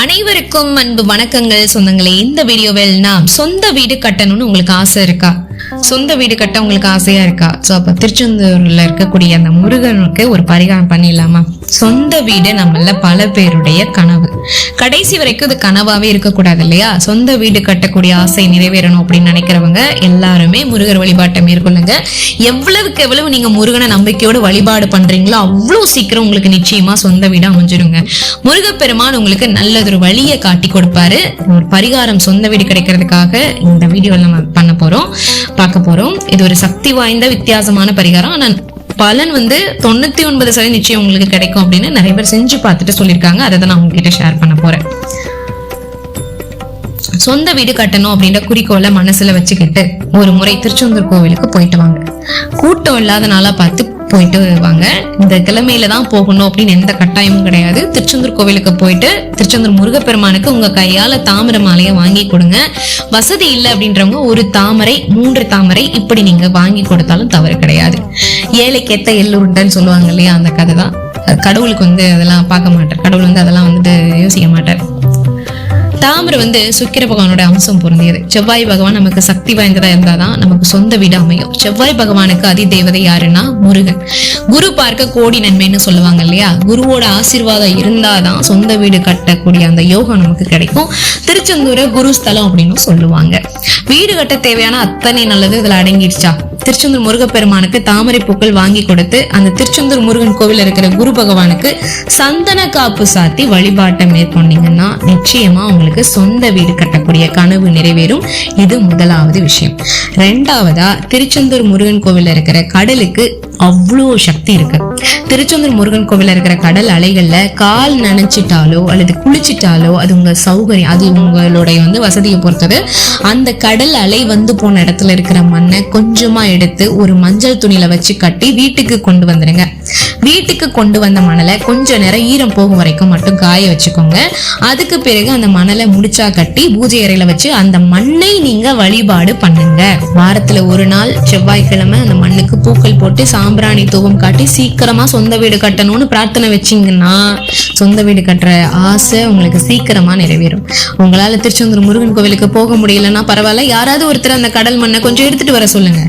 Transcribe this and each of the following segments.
அனைவருக்கும் அன்பு வணக்கங்கள். சொந்தங்களே இந்த வீடியோவில் நாம் சொந்த வீடு கட்டணும்னு உங்களுக்கு ஆசை இருக்கா? சொந்த வீடு கட்ட உங்களுக்கு ஆசையா இருக்கா? ஸோ அப்போ திருச்செந்தூர்ல இருக்கக்கூடிய அந்த முருகனுக்கு ஒரு பரிகாரம் பண்ணிடலாமா? சொந்த வீடு நம்மள பல பேருடைய கனவு. கடைசி வரைக்கும் இது கனவாவே இருக்கக்கூடாது இல்லையா? சொந்த வீடு கட்டக்கூடிய ஆசை நிறைவேறணும் அப்படின்னு நினைக்கிறவங்க எல்லாருமே முருகர் வழிபாட்டை மேற்கொள்ளுங்க. எவ்வளவுக்கு எவ்வளவு நீங்க முருகனை நம்பிக்கையோடு வழிபாடு பண்றீங்களோ அவ்வளோ சீக்கிரம் உங்களுக்கு நிச்சயமா சொந்த வீடு அமைஞ்சிருங்க. முருகப்பெருமான் உங்களுக்கு நல்லதொரு வழியை காட்டி கொடுப்பாரு. ஒரு பரிகாரம் சொந்த வீடு கிடைக்கிறதுக்காக இந்த வீடியோவில் நம்ம பண்ண போறோம். பார்க்க போறோம். இது ஒரு சக்தி வாய்ந்த வித்தியாசமான பரிகாரம். ஆனா பலன் வந்து தொண்ணூத்தி ஒன்பது சதவீதம் நிச்சயம் உங்களுக்கு கிடைக்கும் அப்படின்னு நிறைய பேர் செஞ்சு பார்த்துட்டு சொல்லியிருக்காங்க. அதை தான் நான் உங்ககிட்ட ஷேர் பண்ண போறேன். சொந்த வீடு கட்டணும் அப்படின்ற குறிக்கோளை மனசுல வச்சுக்கிட்டு ஒரு முறை திருச்செந்தூர் கோவிலுக்கு போயிட்டு வாங்க. கூட்டம் இல்லாத நாளா பார்த்து போயிட்டு வாங்க இந்த கிழமையில தான் போகணும் அப்படின்னு எந்த கட்டாயமும் கிடையாது. திருச்செந்தூர் கோவிலுக்கு போயிட்டு திருச்செந்தூர் முருகப்பெருமானுக்கு உங்க கையால தாமரை மாலையை வாங்கி கொடுங்க. வசதி இல்லை அப்படின்றவங்க ஒரு தாமரை மூன்று தாமரை இப்படி நீங்க வாங்கி கொடுத்தாலும் தவறு கிடையாது. ஏழைக்கேத்த எள்ளுருண்டைன்னு சொல்லுவாங்க இல்லையா அந்த கதை தான். கடவுளுக்கு வந்து அதெல்லாம் பார்க்க மாட்டார். கடவுள் வந்து அதெல்லாம் வந்துட்டு யோசிக்க மாட்டார். தாமரை வந்து சுக்கிர பகவானோட அம்சம் பொருந்தியது. செவ்வாய் பகவான் நமக்கு சக்தி வாய்ந்ததா இருந்தாதான் நமக்கு சொந்த வீடு அமையும். செவ்வாய் பகவானுக்கு அதி தேவதை யாருன்னா முருகன். குரு பார்க்க கோடி நன்மைன்னு சொல்லுவாங்க இல்லையா? குருவோட ஆசீர்வாதம் இருந்தாதான் சொந்த வீடு கட்டக்கூடிய அந்த யோகம் நமக்கு கிடைக்கும். திருச்செந்தூரை குரு ஸ்தலம் அப்படின்னு சொல்லுவாங்க. வீடு கட்ட தேவையான அத்தனை நல்லது இதுல அடங்கிடுச்சா? திருச்செந்தூர் முருகப்பெருமானுக்கு தாமரை பூக்கள் வாங்கி கொடுத்து அந்த திருச்செந்தூர் முருகன் கோவில் இருக்கிற குரு பகவானுக்கு சந்தன காப்பு சாத்தி வழிபாட்டை மேற்கொண்டீங்கன்னா நிச்சயமா உங்களுக்கு சொந்த வீடு கட்டக்கூடிய கனவு நிறைவேறும். இது முதலாவது விஷயம். ரெண்டாவதா திருச்செந்தூர் முருகன் கோவில் இருக்கிற கடலுக்கு அவ்வளோ சக்தி இருக்கு. திருச்செந்தூர் முருகன் கோவில் இருக்கிற கடல் அலைகளில் கால் நினைச்சிட்டாலோ அல்லது குளிச்சிட்டாலோ அது உங்க சௌகரியம். அது உங்களுடைய வந்து வசதியை பொறுத்தது. அந்த கடல் அலை வந்து போன இடத்துல இருக்கிற மண்ணை கொஞ்சமா எடுத்து ஒரு மஞ்சள் துணியில வச்சு கட்டி வீட்டுக்கு கொண்டு வந்துடுங்க வீட்டுக்கு கொண்டு வந்த மணலை கொஞ்ச நேரம் ஈரம் போகும் வரைக்கும் மட்டும் காய வச்சுக்கோங்க. அதுக்கு பிறகு அந்த மணலை முடிச்சா கட்டி பூஜை அறையில வச்சு அந்த மண்ணை நீங்க வழிபாடு பண்ணுங்க. வாரத்துல ஒரு நாள் செவ்வாய்க்கிழமை அந்த மண்ணுக்கு பூக்கள் போட்டு சாம்பிராணி தூவம் காட்டி சீக்கிரமா சொந்த வீடு கட்டணும்னு பிரார்த்தனை வச்சீங்கன்னா சொந்த வீடு கட்டுற ஆசை உங்களுக்கு சீக்கிரமா நிறைவேறும். உங்களால திருச்செந்தூர் முருகன் கோவிலுக்கு போக முடியலன்னா பரவாயில்ல. யாராவது ஒருத்தர் அந்த கடல் மண்ணை கொஞ்சம் எடுத்துட்டு வர சொல்லுங்க.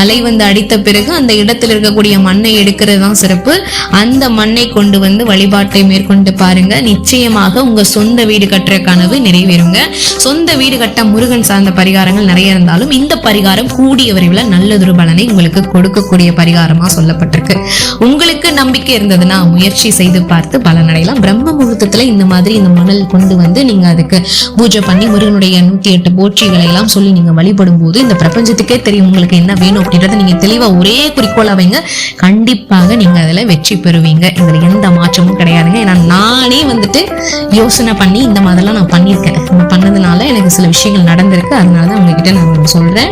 அலை வந்து அடித்த பிறகு அந்த இடத்துல இருக்கக்கூடிய மண்ணை எடுக்கிறது தான் சிறப்பு. அந்த மண்ணை கொண்டு வந்து வழிபாட்டை மேற்கொண்டு பாருங்க. நிச்சயமாக உங்க சொந்த வீடு கட்டுற கனவு நிறைவேறுங்க. சொந்த வீடு கட்ட முருகன் சார்ந்த பரிகாரங்கள் நிறைய இருந்தாலும் இந்த பரிகாரம் கூடிய விரைவில் நல்லதொரு பலனை உங்களுக்கு கொடுக்கக்கூடிய பரிகாரமா சொல்லப்பட்டிருக்கு. உங்களுக்கு நம்பிக்கை இருந்ததுன்னா முயற்சி செய்து பார்த்து பலனடையலாம் பிரம்ம முகூர்த்தத்துல இந்த மாதிரி இந்த மணல் கொண்டு வந்து நீங்க அதுக்கு பூஜை பண்ணி முருகனுடைய நூத்தி எட்டு போற்றிகளை எல்லாம் சொல்லி நீங்க வழிபடும் போது இந்த பிரபஞ்சத்துக்கே தெரியும் உங்களுக்கு என்ன வேணும் அப்படின்றத நீங்க தெளிவா ஒரே குறிக்கோளா வைங்க. கண்டிப்பாக நீங்க அதுல வெற்றி பெறுவீங்க. இதுல எந்த மாற்றமும் கிடையாதுங்க. ஏன்னா நானே வந்துட்டு யோசனை பண்ணி இந்த மாதிரிலாம் நான் பண்ணியிருக்கேன். நான் பண்ணதுனால எனக்கு சில விஷயங்கள் நடந்திருக்கு. அதனால தான் உங்ககிட்ட நான் சொல்றேன்.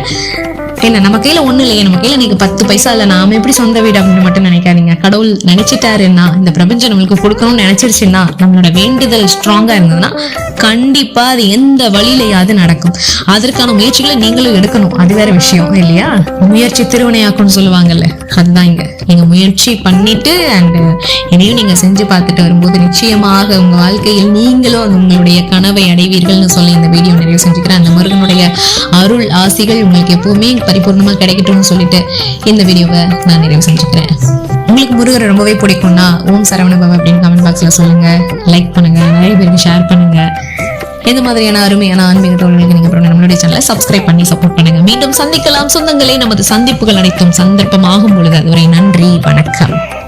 என்ன நம்ம கையில ஒண்ணு இல்லையே. நம்ம கையில நீங்க பத்து பைசா இல்ல நாம எப்படி சொந்த வீடு அப்படின்னு மட்டும் நினைக்காதீங்க. கடவுள் நினைச்சிட்டாருன்னா இந்த பிரபஞ்சம் நம்மளுக்கு கொடுக்கணும்னு நினைச்சிருச்சுன்னா நம்மளோட வேண்டுதல் ஸ்ட்ராங்கா இருந்ததுன்னா கண்டிப்பா அது எந்த வழியிலையாவது நடக்கும். அதற்கான முயற்சிகளை நீங்களும் எடுக்கணும். அது வேற விஷயம் இல்லையா? முயற்சி திருவினையாக்கும்னு சொல்லுவாங்கல்ல அதுதான் இங்க. நீங்கள் முயற்சி பண்ணிட்டு அண்ட் இதையும் நீங்கள் செஞ்சு பார்த்துட்டு வரும்போது நிச்சயமாக உங்கள் வாழ்க்கையில் நீங்களும் அது உங்களுடைய கனவை அடைவீர்கள்னு சொல்லி இந்த வீடியோ நிறைவு செஞ்சுக்கிறேன். அந்த முருகனுடைய அருள் ஆசிகள் உங்களுக்கு எப்பவுமே பரிபூர்ணமாக கிடைக்கட்டும்னு சொல்லிட்டு இந்த வீடியோவை நான் நிறைவு செஞ்சுக்கிறேன். உங்களுக்கு முருகர் ரொம்பவே பிடிக்கும்னா ஓம் சரவண பாபா அப்படின்னு கமெண்ட் பாக்ஸில் சொல்லுங்கள் லைக் பண்ணுங்கள் நிறைய பேருக்கு ஷேர் பண்ணுங்கள் எந்த மாதிரியான அருமையான ஆன்மீக தோழர்களுக்கு நீங்கள் சேனலை சப்ஸ்கிரைப் பண்ணி சப்போர்ட் பண்ணுங்க. மீண்டும் சந்திக்கலாம். சொந்தங்களே நமது சந்திப்புகள் அனைத்தும் சந்தர்ப்பமாகும் பொழுது. அதுவரை நன்றி வணக்கம்.